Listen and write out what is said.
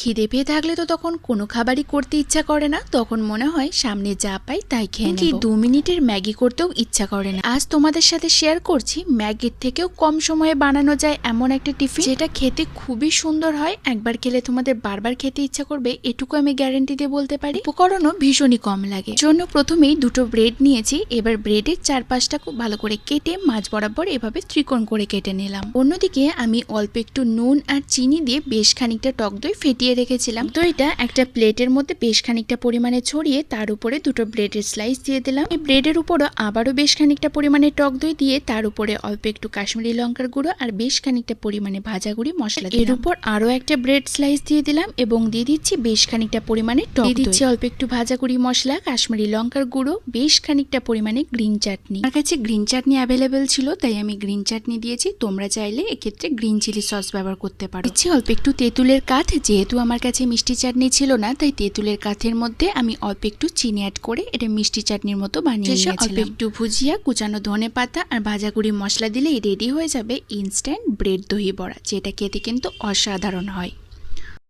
খিদে পেয়ে থাকলে তো তখন কোনো খাবারই করতে ইচ্ছা করে না। তখন মনে হয় সামনে যা পাই তাই খেয়ে কি দু মিনিটের ম্যাগি করতেও ইচ্ছা করে না। আজ তোমাদের সাথে শেয়ার করছি ম্যাগির থেকেও কম সময়ে বানানো যায় এমন একটা টিফিন যেটা খেতে খুবই সুন্দর হয়। একবার খেলে তোমাদের বারবার খেতে ইচ্ছা করবে এটুকু আমি গ্যারেন্টি দিয়ে বলতে পারি। উপকরণও ভীষণই কম লাগে। জন্য প্রথমেই দুটো ব্রেড নিয়েছি। এবার ব্রেডের চারপাশটা খুব ভালো করে কেটে মাছ বরাবর এভাবে ত্রিকোণ করে কেটে নিলাম। অন্যদিকে আমি অল্প একটু নুন আর চিনি দিয়ে বেশ খানিকটা টক দই ফেটিয়ে রেখেছিলাম। দইটা একটা প্লেটের মধ্যে বেশ খানিকটা পরিমাণে ছড়িয়ে তার উপরে দুটো ব্রেডের স্লাইস দিয়ে দিলাম। এই ব্রেডের উপরও আবারও বেশ খানিকটা পরিমাণে টক দই দিয়ে তার উপরে অল্প একটু কাশ্মীরি লঙ্কার গুঁড়ো আর বেশ খানিকটা পরিমাণে ভাজা গুঁড়ি মশলা এর উপর আরও একটা ব্রেড স্লাইস দিয়ে দিলাম এবং দিয়ে দিচ্ছি বেশ খানিকটা পরিমাণে টক দিয়ে দিচ্ছি অল্প একটু ভাজা গুঁড়ি মশলা কাশ্মীরি লঙ্কার গুঁড়ো বেশ খানিকটা পরিমাণে গ্রিন চাটনি আমার কাছে গ্রিন চাটনি অ্যাভেলেবেল ছিল তাই আমি গ্রিন চাটনি দিয়েছি। তোমরা চাইলে এক্ষেত্রে গ্রিন চিলি সস ব্যবহার করতে পারো। দিচ্ছি অল্প একটু তেঁতুলের কাঠ যেহেতু আমার কাছে মিষ্টি চাটনি ছিল না তাই তেঁতুলের কাঠের মধ্যে আমি অল্প একটু চিনি অ্যাড করে এটা মিষ্টি চাটনির মতো বানিয়ে অল্প একটু ভুজিয়া কুচানো ধনে পাতা আর ভাজা গুঁড়ি মশলা দিলেই রেডি হয়ে যাবে ইনস্ট্যান্ট ব্রেড দহি বড়া যেটা খেতে কিন্তু অসাধারণ হয়।